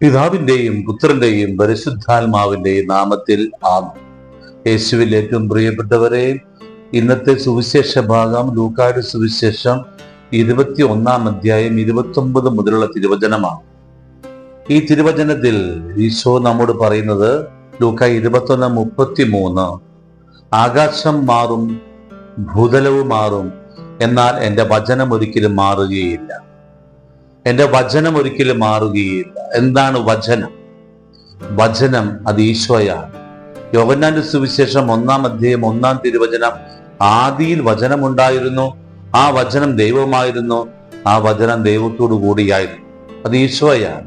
പിതാവിന്റെയും പുത്രന്റെയും പരിശുദ്ധാത്മാവിന്റെയും നാമത്തിൽ ആം യേശുവിൽ ഏറ്റവും പ്രിയപ്പെട്ടവരെ ഇന്നത്തെ സുവിശേഷ ഭാഗം ലൂക്കാട് സുവിശേഷം ഇരുപത്തി ഒന്നാം അധ്യായം ഇരുപത്തി ഒമ്പത് മുതലുള്ള തിരുവചനമാണ്. ഈ തിരുവചനത്തിൽ ഈശോ നമ്മോട് പറയുന്നത് ലൂക്ക ഇരുപത്തൊന്ന് മുപ്പത്തി മൂന്ന് ആകാശം മാറും ഭൂതലവും മാറും എന്നാൽ എന്റെ വചനം ഒരിക്കലും മാറുകയില്ല. എന്റെ വചനം ഒരിക്കലും മാറുകയില്ല. എന്താണ് വചനം? വചനം അത് ഈശോയാണ്. യോഗന്നാന്റെ സുവിശേഷം ഒന്നാം അധ്യായം ഒന്നാം തിരുവചനം ആദിയിൽ വചനമുണ്ടായിരുന്നു. ആ വചനം ദൈവമായിരുന്നു ആ വചനം ദൈവത്തോടു കൂടിയായിരുന്നു. അത് ഈശോയാണ്.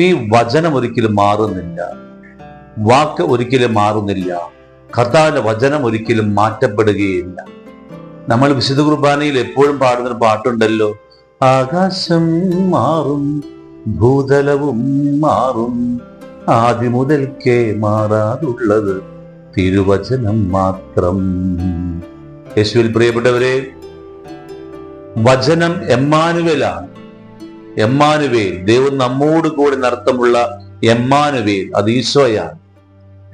ഈ വചനം ഒരിക്കലും മാറുന്നില്ല. വാക്ക് ഒരിക്കലും മാറുന്നില്ല. കർത്താവിന്റെ വചനം ഒരിക്കലും മാറ്റപ്പെടുകയില്ല. നമ്മൾ വിശുദ്ധ കുർബാനയിൽ എപ്പോഴും പാടുന്നൊരു പാട്ടുണ്ടല്ലോ. ആകാശം മാറും ഭൂതലവും മാറും. ആദ്യ മുതൽക്കേ മാറാതുള്ളത് തിരുവചനം മാത്രം. യേശുവിൽ പ്രിയപ്പെട്ടവരെ വചനം എമ്മാനുവേലാണ്. എമ്മാനുവേൽ ദൈവം നമ്മോട് കൂടെ നടത്തമുള്ള എമ്മാനുവേൽ അത് ഈശോയാണ്.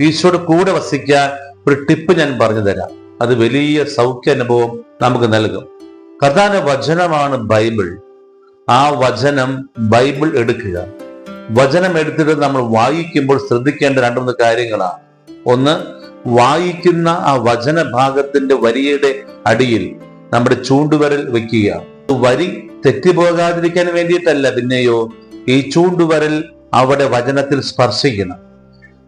ഈശോയുടെ കൂടെ വസിക്കാൻ ഒരു ടിപ്പ് ഞാൻ പറഞ്ഞു തരാം. അത് വലിയ സൗഖ്യ അനുഭവം നമുക്ക് നൽകും. കഥാന വചനമാണ് ബൈബിൾ. ആ വചനം ബൈബിൾ എടുക്കുക. വചനം എടുത്തിട്ട് നമ്മൾ വായിക്കുമ്പോൾ ശ്രദ്ധിക്കേണ്ട രണ്ട് മൂന്ന് കാര്യങ്ങളാണ്. ഒന്ന് വായിക്കുന്ന ആ വചന ഭാഗത്തിന്റെ വരിയുടെ അടിയിൽ നമ്മുടെ ചൂണ്ടുവരൽ വെക്കുക. വരി തെറ്റിപ്പോകാതിരിക്കാൻ വേണ്ടിയിട്ടല്ല പിന്നെയോ ഈ ചൂണ്ടുവരൽ അവിടെ വചനത്തിൽ സ്പർശിക്കണം.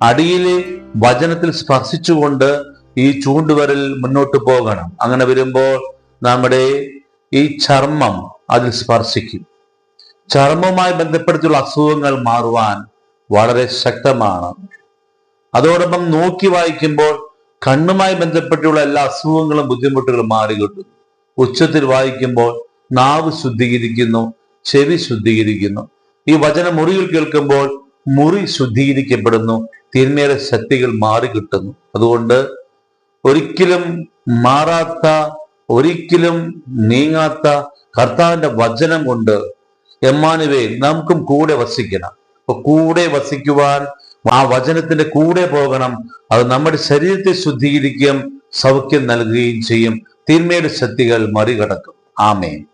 അടിയിലെ വചനത്തിൽ സ്പർശിച്ചുകൊണ്ട് ഈ ചൂണ്ടുവരൽ മുന്നോട്ട് പോകണം. അങ്ങനെ വരുമ്പോൾ നമ്മുടെ ഈ ചർമ്മം അതിൽ സ്പർശിക്കും. ചർമ്മവുമായി ബന്ധപ്പെടുത്തിയുള്ള അസുഖങ്ങൾ മാറുവാൻ വളരെ ശക്തമാണ്. അതോടൊപ്പം നോക്കി വായിക്കുമ്പോൾ കണ്ണുമായി ബന്ധപ്പെട്ടുള്ള എല്ലാ അസുഖങ്ങളും ബുദ്ധിമുട്ടുകളും മാറി കിട്ടും ഉച്ചത്തിൽ വായിക്കുമ്പോൾ നാവ് ശുദ്ധീകരിക്കുന്നു ചെവി ശുദ്ധീകരിക്കുന്നു. ഈ വചന മുറിയിൽ കേൾക്കുമ്പോൾ മുറി ശുദ്ധീകരിക്കപ്പെടുന്നു തിന്മയുടെ ശക്തികൾ മാറി കിട്ടുന്നു. അതുകൊണ്ട് ഒരിക്കലും മാറാത്ത ഒരിക്കലും നീങ്ങാത്ത കർത്താവിന്റെ വചനം കൊണ്ട് എമ്മാനുവേൽ നമുക്കും കൂടെ വസിക്കണം. അപ്പൊ കൂടെ വസിക്കുവാൻ ആ വചനത്തിന്റെ കൂടെ പോകണം. അത് നമ്മുടെ ശരീരത്തെ ശുദ്ധീകരിക്കുകയും സൗഖ്യം നൽകുകയും ചെയ്യും. തിന്മയുടെ ശക്തികൾ മറികടക്കും. ആമേൻ.